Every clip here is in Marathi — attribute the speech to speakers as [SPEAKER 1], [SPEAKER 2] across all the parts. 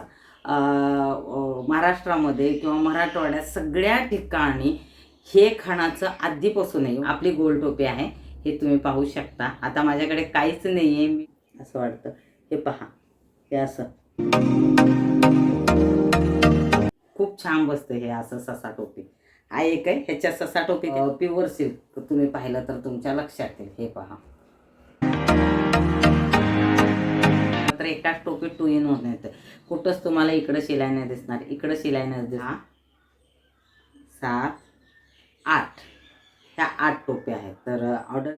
[SPEAKER 1] अं, महाराष्ट्रामध्ये किंवा मराठवाड्यात सगळ्या ठिकाणी हे खाणाचं आधीपासून आहे आपली गोल टोपी आहे हे तुम्ही पाहू शकता. आता माझ्याकडे काहीच नाही आहे मी असं वाटतं. हे पहा हे असं. खूप छान बसतं हे असं ससा टोपी. हा एक आहे ह्याच्या ससा टोपी प्युअर सिल्क. तुम्ही पाहिलं तर तुमच्या लक्षात येईल. हे पहा. तर एकाच टोपीत टू इन होत येतं कुठंच तुम्हाला इकडं शिलाई नाही दिसणार. इकडं शिलाई नाही दिसणार. सात आठ. ह्या आठ टोप्या आहेत. तर ऑर्डर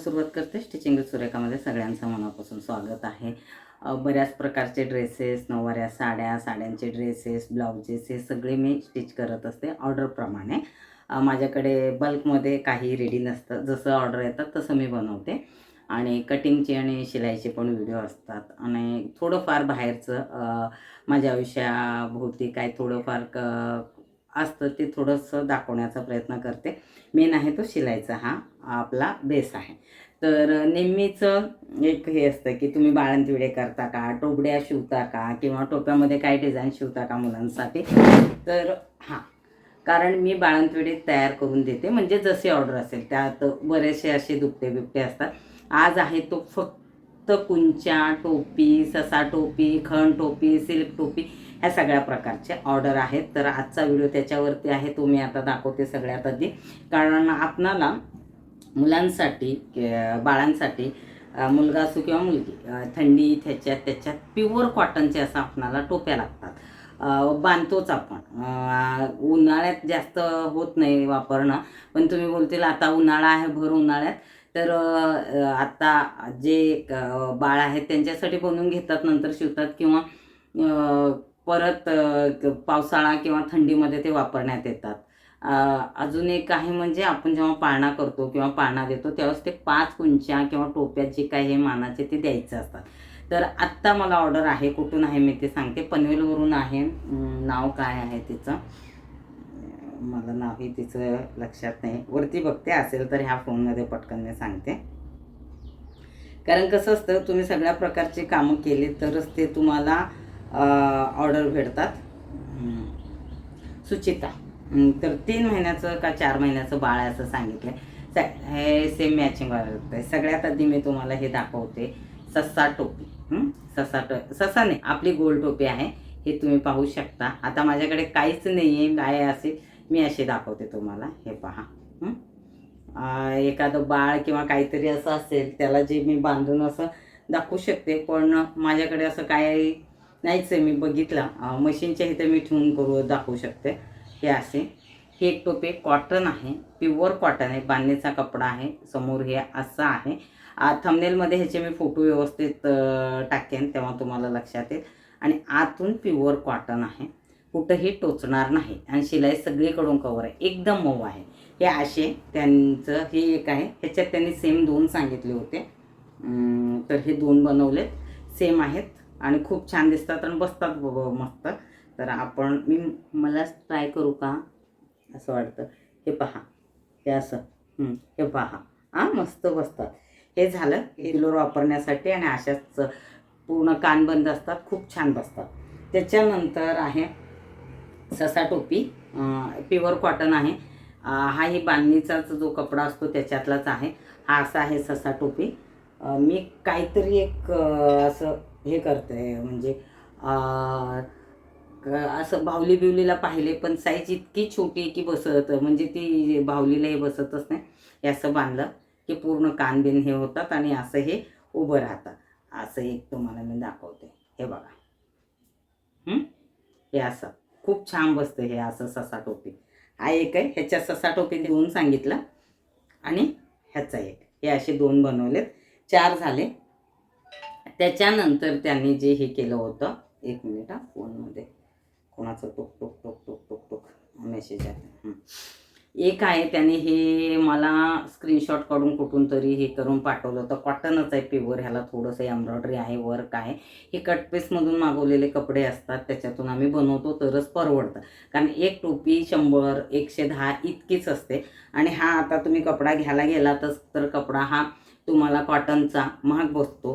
[SPEAKER 1] सुरुवात करते. स्टिचिंग सुरेखामध्ये सगळ्यांचं मनापासून स्वागत आहे. बऱ्याच प्रकारचे ड्रेसेस नऊवाऱ्या साड्या साड्यांचे ड्रेसेस ब्लाउजेस हे सगळे मी स्टिच करत असते ऑर्डरप्रमाणे माझ्याकडे बल्कमध्ये काही रेडी नसतं. जसं ऑर्डर येतात तसं मी बनवते. आणि कटिंगचे आणि शिलाईचे पण व्हिडिओ असतात. आणि थोडंफार बाहेरचं माझ्या आयुष्याभोवती काय थोडंफार क असतं ते थोडंसं दाखवण्याचा प्रयत्न करते. मेन आहे तो शिलाईचा हा आपला बेस आहे. तर नेहमीचं एक हे असतं की तुम्ही बाळंतविडे करता का टोपड्या शिवता का किंवा टोप्यामध्ये काय डिझाईन शिवता का मुलांसाठी? तर हां कारण मी बाळंतविडे तयार करून देते. म्हणजे जसे ऑर्डर असेल त्यात बरेचसे असे दुपटे बिपटे असतात. आज आहे तो फक्त कुंच्या टोपी ससा टोपी खण टोपी सिल्क टोपी ह्या सगळ्या प्रकारचे ऑर्डर आहेत. तर आजचा व्हिडिओ त्याच्यावरती आहे. तो मी आता दाखवते सगळ्यात आधी. कारण आपणाला मुलांसाठी बाळांसाठी मुलगा असो किंवा मुलगी थंडी त्याच्यात त्याच्यात प्युअर कॉटनचे असं आपणाला टोप्या लागतात. बांधतोच आपण. उन्हाळ्यात जास्त होत नाही वापरणं. पण तुम्ही बोलतील आता उन्हाळा आहे भर उन्हाळ्यात. तर आता जे बाळ आहेत त्यांच्यासाठी बनवून घेतात नंतर शिवतात किंवा परत पावसाळा किंवा थंडीमध्ये ते वापरण्यात येतात. अजून एक आहे म्हणजे आपण जेव्हा पाळणा करतो किंवा पाळणा देतो त्यावेळेस ते पाच कुंच्या किंवा टोप्यात जे काही हे मानाचे ते द्यायचे असतात. तर आत्ता मला ऑर्डर आहे कुठून आहे मी ते सांगते. पनवेलवरून आहे. नाव काय आहे तिचं? मला नावही तिचं लक्षात नाही. वरती बघते असेल तर ह्या फोनमध्ये पटकन मी सांगते. कारण कसं असतं तुम्ही सगळ्या प्रकारची कामं केली तरच ते तुम्हाला ऑर्डर भेटतात. सुचिता. तर तीन महिन्याचं का चार महिन्याचं बाळ आहे असं सांगितलं स- हे सेम मॅचिंग आहे. सगळ्यात आधी मी तुम्हाला हे दाखवते. ससा टोपी. ससा टो ससा नाही आपली गोल टोपी आहे. हे तुम्ही पाहू शकता. आता माझ्याकडे काहीच नाही आहे काय असे मी असे दाखवते तुम्हाला. हे पहा. एखादं बाळ किंवा काहीतरी असं असेल त्याला जे मी बांधून असं दाखवू शकते पण माझ्याकडे असं काय नाहीच आहे मी बघितलं. मशीनच्या इथे मी ठेवून करू दाखवू शकते. हे असे. हे एक टोपे कॉटन आहे. प्युअर कॉटन आहे बांधणीचा कपडा आहे. समोर हे असं आहे. थमनेलमध्ये ह्याचे मी फोटो व्यवस्थित टाकेन तेव्हा तुम्हाला लक्षात येईल. आणि आतून प्युअर कॉटन आहे. कुठंही टोचणार नाही. आणि शिलाई सगळीकडून कवर आहे. एकदम मऊ आहे. हे असे त्यांचं हे एक आहे. ह्याच्यात त्यांनी सेम दोन सांगितले होते. तर हे दोन बनवलेत. सेम आहेत. आणि खूप छान दिसतात आणि बसतात ब- ब- मस्त. तर आपण मी मला ट्राय करू का? असं वाटतं. हे पहा. हे असं. हं, हे पहा. हां मस्त बसतात. हे झालं. किलोर वापरण्यासाठी आणि अशाच पूर्ण कान बंद असतात. खूप छान बसतात. त्याच्यानंतर आहे ससा टोपी. प्युअर कॉटन आहे. हा ही बांधणीचाच जो कपडा असतो त्याच्यातलाच आहे. हा असा आहे ससा टोपी. मी काहीतरी एक असं हे करते म्हणजे असं बाहुली बिवलीला पाहिले पण साईज इतकी छोटी आहे की बसत म्हणजे ती बाहुलीला हे बसतच नाही. हे असं बांधलं की पूर्ण कान बिन हे होतात आणि असं हे उभं राहतं असं एक तुम्हाला मी दाखवते. हे बघा. हे? असं. खूप छान बसतं हे असं ससा टोपी. हा एक आहे. ह्याच्या ससा टोपी देऊन सांगितलं. आणि ह्याचा एक. हे असे दोन बनवलेत. चार झाले. त्याच्यानंतर त्यांनी जे हे केलं होतं एक मिनिट हा फोनमध्ये. कोणाचं टोक टोक टोक टोक टोक टोक मेसेज आहे. एक आहे त्याने हे मला स्क्रीनशॉट काढून कुठून तरी हे करून पाठवलं होतं. कॉटनच आहे प्युअर ह्याला थोडंसं एम्ब्रॉयडरी आहे वर्क आहे. हे कटपीसमधून मागवलेले कपडे असतात त्याच्यातून आम्ही बनवतो तरच परवडतं. कारण एक टोपी शंभर एकशे दहा इतकीच असते. आणि हा आता तुम्ही कपडा घ्यायला गेलातच तर कपडा हा तुम्हाला कॉटनचा महाग बसतो.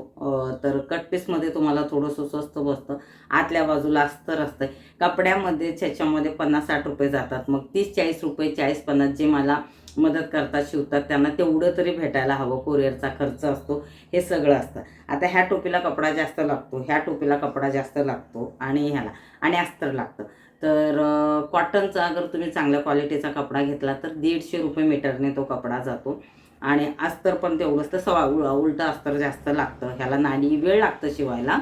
[SPEAKER 1] तर तर कटपीसमध्ये तुम्हाला थोडंसं स्वस्त बसतं. आतल्या बाजूला अस्तर असतं कपड्यामध्ये त्याच्यामध्ये पन्नास साठ रुपये जातात. मग तीस चाळीस रुपये चाळीस पन्नास जे मला मदत करतात शिवतात त्यांना तेवढं तरी भेटायला हवं. कोरिअरचा खर्च असतो. हे सगळं असतं. आता ह्या टोपीला कपडा जास्त लागतो. ह्या टोपीला कपडा जास्त लागतो. आणि ह्याला. आणि अस्तर लागतं. तर कॉटनचा अगर तुम्ही चांगल्या क्वालिटीचा कपडा घेतला तर दीडशे रुपये मीटरने तो कपडा जातो. आणि अस्तर पण तेवढंच तर सवा उलटं अस्तर जास्त लागतं. ह्याला नाणी वेळ लागतं शिवायला.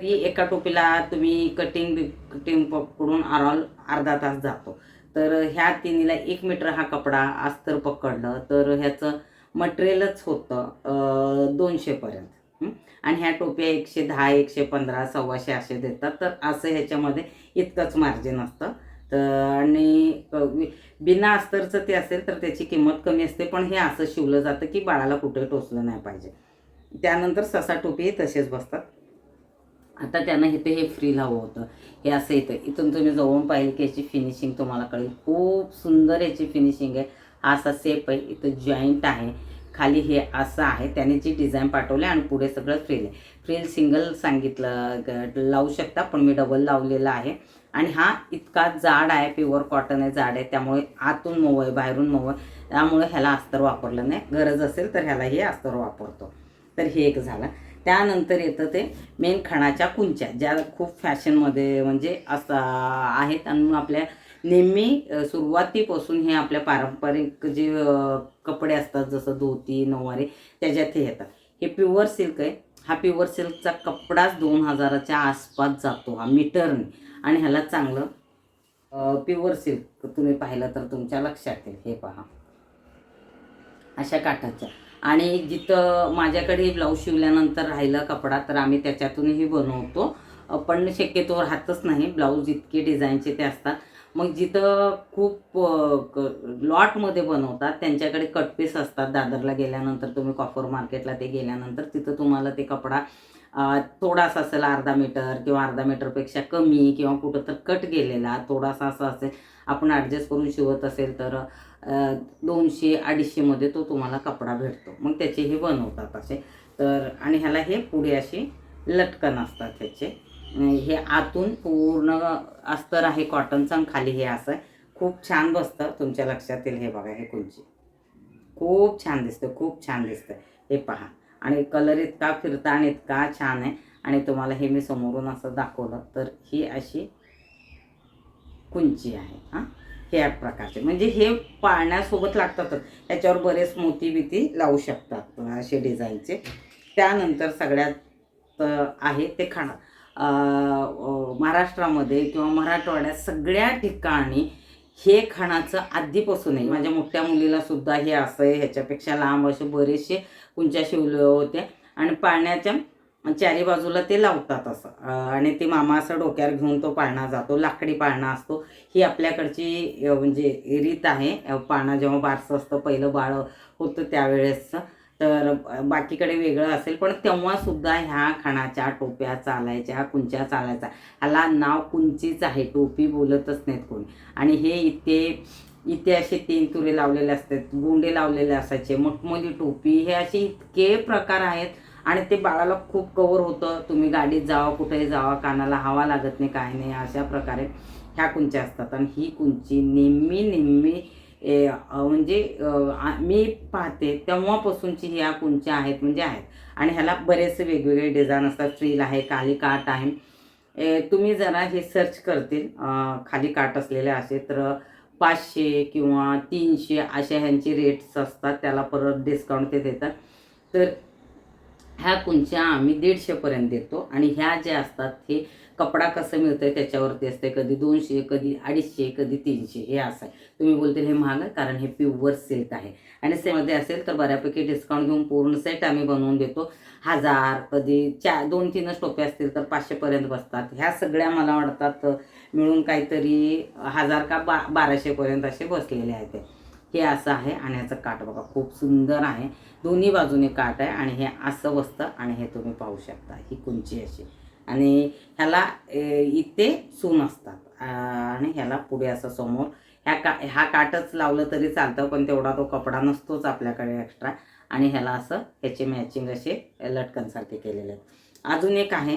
[SPEAKER 1] ती एका टोपीला तुम्ही कटिंग कटिंग पकडून अराउंड अर्धा तास जातो. तर ह्या तिन्हीला एक मीटर हा कपडा अस्तर पकडलं तर ह्याचं मटेरियलच होतं दोनशेपर्यंत आणि ह्या टोप्या एकशे दहा एकशे पंधरा सव्वाशे असे देतात. तर असं ह्याच्यामध्ये इतकंच मार्जिन असतं. तर आणि बिना अस्तरचं ते असेल तर त्याची किंमत कमी असते पण हे असं शिवलं जातं की बाळाला कुठे टोचलं नाही पाहिजे. त्यानंतर ससा टोपी तसेच बसतात. आता त्यांना इथे हे फ्री हवं होतं. हे असं येतं इथून तुम्ही जवळून पाहिलं की याची फिनिशिंग तुम्हाला कळेल. खूप सुंदर याची फिनिशिंग आहे. हा असा सेप आहे. इथं जॉईंट आहे. खाली हे असं आहे. त्याने जी डिझाईन पाठवली आणि पुढे सगळं फ्रिल आहे फ्रिल सिंगल सांगितलं ग- लावू शकता पण मी डबल लावलेला आहे. आणि हा इतका जाड आहे प्युअर कॉटन आहे जाड आहे. त्यामुळे आतून मऊ आहे बाहेरून मऊ आहे. त्यामुळे ह्याला अस्तर वापरलं नाही. गरज असेल तर ह्याला हे अस्तर वापरतो. तर हे एक झालं. त्यानंतर येतं ते मेन खणाच्या कुंच्या ज्या खूप फॅशनमध्ये म्हणजे असं आहेत. आणि आपल्या नेहमी सुरुवातीपासून हे आपल्या पारंपरिक जे कपडे असतात जसं धोती नऊवारी त्याच्यात हे येतात. हे प्युअर सिल्क आहे. हा प्युअर सिल्कचा कपडाच दोन हजाराच्या आसपास जातो. हा मीटरने. आणि ह्याला चांगलं प्युअर सिल्क तुम्ही पाहिलं तर तुमच्या लक्षात येईल. हे पहा. अशा काठाच्या. आणि जिथं माझ्याकडे ब्लाऊज शिवल्यानंतर राहिलं कपडा तर आम्ही त्याच्यातूनही बनवतो. पण शक्यतो राहतच नाही. ब्लाऊज इतके डिझाईनचे ते असतात. मग जिथं खूप लॉटमध्ये बनवतात त्यांच्याकडे कटपीस असतात दादरला गेल्यानंतर. तुम्ही कॉफर मार्केटला ते गेल्यानंतर तिथं तुम्हाला ते कपडा थोडासा असेल अर्धा मीटर किंवा अर्धा मीटरपेक्षा कमी किंवा कुठं तर कट गेलेला थोडासा असा असेल आपण ॲडजस्ट करून शिवत असेल तर दोनशे अडीचशेमध्ये तो तुम्हाला कपडा भेटतो. मग त्याचे हे बनवतात असे. तर आणि ह्याला हे पुढे असे लटकन असतात ह्याचे हे आतून पूर्ण अस्तर आहे कॉटनचं आणि खाली हे असं आहे. खूप छान बसतं तुमच्या लक्षात येईल. हे बघा हे कुंची. खूप छान दिसतं खूप छान दिसतं. हे पहा. आणि कलर इतका फिरता आणि इतका छान आहे. आणि तुम्हाला हे मी समोरून असं दाखवलं तर ही अशी कुंची आहे हां? ह्या प्रकारचे. म्हणजे हे पाळण्यासोबत लागतातच याच्यावर बरेच मोती बिती लावू शकतात असे डिझाईनचे त्यानंतर सगळ्यात आहे ते खाणं. महाराष्ट्रामध्ये किंवा मराठवाड्यात सगळ्या ठिकाणी हे खाण्याचं आधीपासून आहे. माझ्या मोठ्या मुलीला सुद्धा हे असं आहे. ह्याच्यापेक्षा लांब असे बरेचसे कुंच्या शिवले होते आणि पाळण्याच्या चारी बाजूला ते लावतात असं. आणि ते मामा असं डोक्यावर घेऊन तो पाळणा जातो. लाकडी पाळणा असतो. ही आपल्याकडची म्हणजे रीत आहे. पाळणा जेव्हा बारसं असतं पहिलं बाळ होतं त्यावेळेसचं. तर बाकीकडे वेगळं असेल पण तेव्हा सुद्धा ह्या खणाच्या टोप्या चालायच्या कुंच्या चालायच्या. ह्याला नाव कुंचीच आहे टोपी बोलतच नाहीत कोणी. आणि हे इथे इथे असे तीन तुरे लावलेले असतात गोंडे लावलेले असायचे मोठमोठी टोपी हे असे इतके प्रकार आहेत. आणि ते बाळाला खूप कवर होतं तुम्ही गाडीत जावा कुठेही जावा कानाला हवा लागत नाही काय नाही अशा प्रकारे ह्या कुंच्या असतात. आणि ही कुंची नेहमी नेहमी ए, म्हणजे मी पाहते तेव्हापासूनची ह्या कुंच्या आहेत म्हणजे आहेत. आणि ह्याला बरेचसे वेगवेगळे डिझाईन असतात. फ्रील आहे काली काट आहे. ए, तुम्ही जरा हे सर्च करतील खाली काट असलेले असे. तर पाचशे किंवा तीनशे अशा ह्यांचे रेट्स असतात. त्याला परत डिस्काउंट ते देतात. तर ह्या कुंच्या आम्ही दीडशेपर्यंत देतो. आणि ह्या ज्या असतात हे कपडा कसं मिळतं आहे त्याच्यावरती असते कधी दोनशे कधी अडीचशे कधी तीनशे हे असं आहे. तुम्ही बोलतील हे महाग आहे कारण हे प्युअर सिल्क आहे. आणि सेमध्ये असेल तर बऱ्यापैकी डिस्काउंट घेऊन पूर्ण सेट आम्ही बनवून देतो. हजार कधी चार दोन तीनच टोपे असतील तर पाचशेपर्यंत बसतात. ह्या सगळ्या मला वाटतात मिळून काहीतरी हजार का बा बाराशेपर्यंत असे बसलेले आहेत हे असं आहे आणि ह्याचं काठ बघा खूप सुंदर आहे. दोन्ही बाजूने काट आहे आणि हे असं बसतं आणि हे तुम्ही पाहू शकता. ही कुंची अशी? आणि ह्याला ए, इथे सून असतात. आणि ह्याला पुढे असं समोर. ह्या का हा काटच लावलं तरी चालतं पण तेवढा तो कपडा नसतोच आपल्याकडे एक्स्ट्रा आणि ह्याला असं ह्याचे मॅचिंग असे लटकनसारखे केलेले आहेत. अजून एक आहे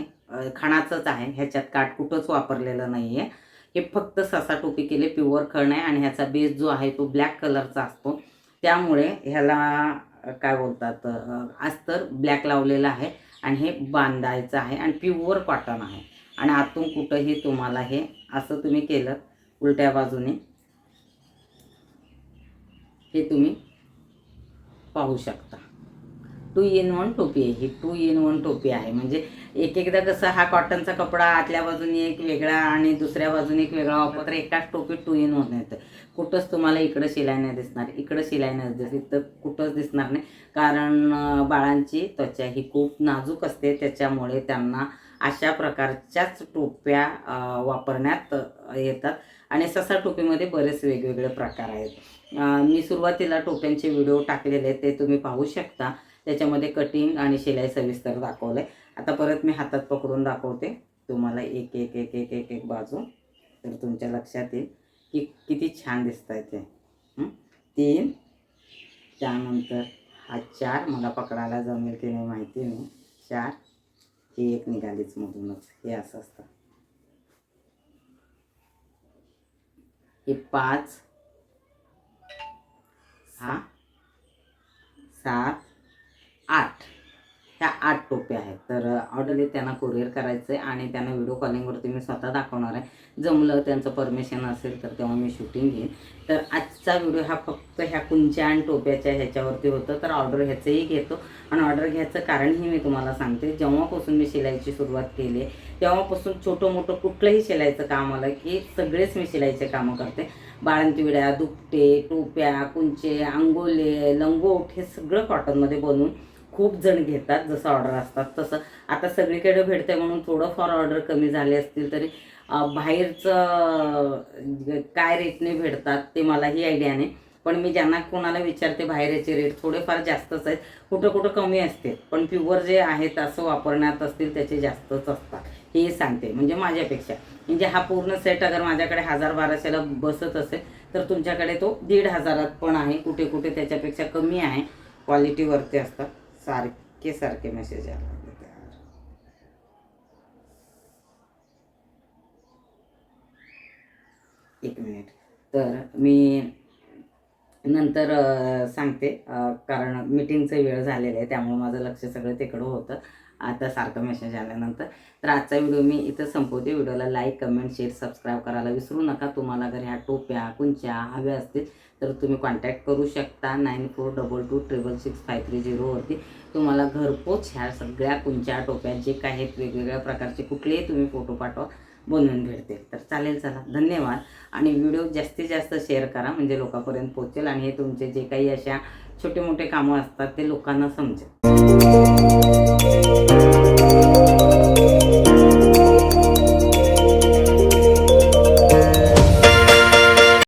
[SPEAKER 1] खणाचंच आहे. ह्याच्यात काठ कुठंच वापरलेलं नाही आहे हे फक्त ससा टोपी केले प्युअर खण आहे आणि ह्याचा बेस जो आहे तो ब्लॅक कलरचा असतो. त्यामुळे ह्याला काय बोलतात अस्तर ब्लॅक लावलेला आहे. आणि हे बांधायचं आहे आणि प्युअर कॉटन आहे. आणि आतून कुठंही तुम्हाला हे असं तुम्ही केलं उलट्या बाजूने हे तुम्ही पाहू शकता. टू इन वन टोपी आहे. ही टू इन वन टोपी आहे. म्हणजे एक एकदा कसं हा कॉटनचा कपडा आतल्या बाजूने एक वेगळा आणि दुसऱ्या बाजूने एक वेगळा वापर एकाच टोपीत टू इन वन येतं. कुठंच तुम्हाला इकडं शिलाई नाही दिसणार इकडं शिलाई नाही दिसली तर कुठंच दिसणार नाही. कारण बाळांची त्वचा ही खूप नाजूक असते त्याच्यामुळे त्यांना अशा प्रकारच्याच टोप्या वापरण्यात येतात. आणि ससा टोपीमध्ये बरेच वेगवेगळे प्रकार आहेत. मी सुरुवातीला टोप्यांचे व्हिडिओ टाकलेले आहेत ते तुम्ही पाहू शकता. त्याच्यामध्ये कटिंग आणि शिलाई सविस्तर दाखवलं आहे आता परत मी हातात पकडून दाखवते. तुम्हाला एक एक एक एक एक एक बाजू. तर तुमच्या लक्षात येईल की किती छान दिसत आहे ते तीन. त्यानंतर हा चार. मला पकडायला जमेल की नाही माहिती नाही. चार. ही एक निघालीच मधूनच. हे असं असतं. हे पाच. हा. सात. आठ. ह्या आठ टोप्या आहेत. तर ऑर्डर त्यांना कुरिअर करायचं आहे आणि त्यांना व्हिडिओ कॉलिंगवरती मी स्वतः दाखवणार आहे. जमलं त्यांचं परमिशन असेल तर तेव्हा मी शूटिंग घेईन. तर आजचा व्हिडिओ हा फक्त ह्या कुंच्या आणि टोप्याच्या ह्याच्यावरती होतं. तर ऑर्डर ह्याचंही घेतो. आणि ऑर्डर घ्यायचं कारणही मी तुम्हाला सांगते. जेव्हापासून मी शिलाईची सुरुवात केली आहे तेव्हापासून छोटं मोठं कुठलंही शिलाईचं काम आलं की सगळेच मी शिलाईचे कामं करते. बाळंतविड्या दुपटे टोप्या कुंचे अंगोले लंगोट हे सगळं कॉटनमध्ये बनवून खूप जण घेतात जसं ऑर्डर असतात तसं. आता सगळीकडे भेटते म्हणून थोडंफार ऑर्डर कमी झाले असतील तरी बाहेरचं काय रेटने भेटतात ते मलाही आयडिया नाही. पण मी ज्यांना कोणाला विचारते बाहेर याचे रेट थोडेफार जास्तच आहेत. कुठं कुठं कमी असते. पण प्युअर जे आहेत असं वापरण्यात असतील त्याचे जास्तच असतात. हे सांगते. म्हणजे माझ्यापेक्षा. म्हणजे हा पूर्ण सेट अगर माझ्याकडे हजार बाराशेला बसत असेल तर तुमच्याकडे तो दीड हजारात पण आहे. कुठे कुठे त्याच्यापेक्षा कमी आहे. क्वालिटीवरती असतात. सारखे सारखे मेसेज यायला लागले त्यावर. एक मिनिट तर मी नंतर सांगते. कारण मीटिंगचं वेळ झालेलं आहे त्यामुळे माझं लक्ष सगळं तिकडं होतं. आता सारखं मेसेज आल्यानंतर. तर आजचा व्हिडिओ मी इथं संपवते. व्हिडिओला लाईक कमेंट शेअर सबस्क्राईब करायला विसरू नका. तुम्हाला जर ह्या टोप्या कुंच्या हव्या असतील तर तुम्ही कॉन्टॅक्ट करू शकता. Nine four double two triple six five three झिरोवरती तुम्हाला घरपोच ह्या सगळ्या कुंच्या टोप्या जे काही आहेत वेगवेगळ्या प्रकारचे कुठलेही तुम्ही फोटो पाठवा बनवून भेटते तर चालेल चला. धन्यवाद. आणि व्हिडिओ जास्तीत जास्त शेअर करा. म्हणजे लोकांपर्यंत पोहोचेल. आणि हे तुमचे जे काही अशा छोटे मोठे कामं असतात ते लोकांना समजेल. Música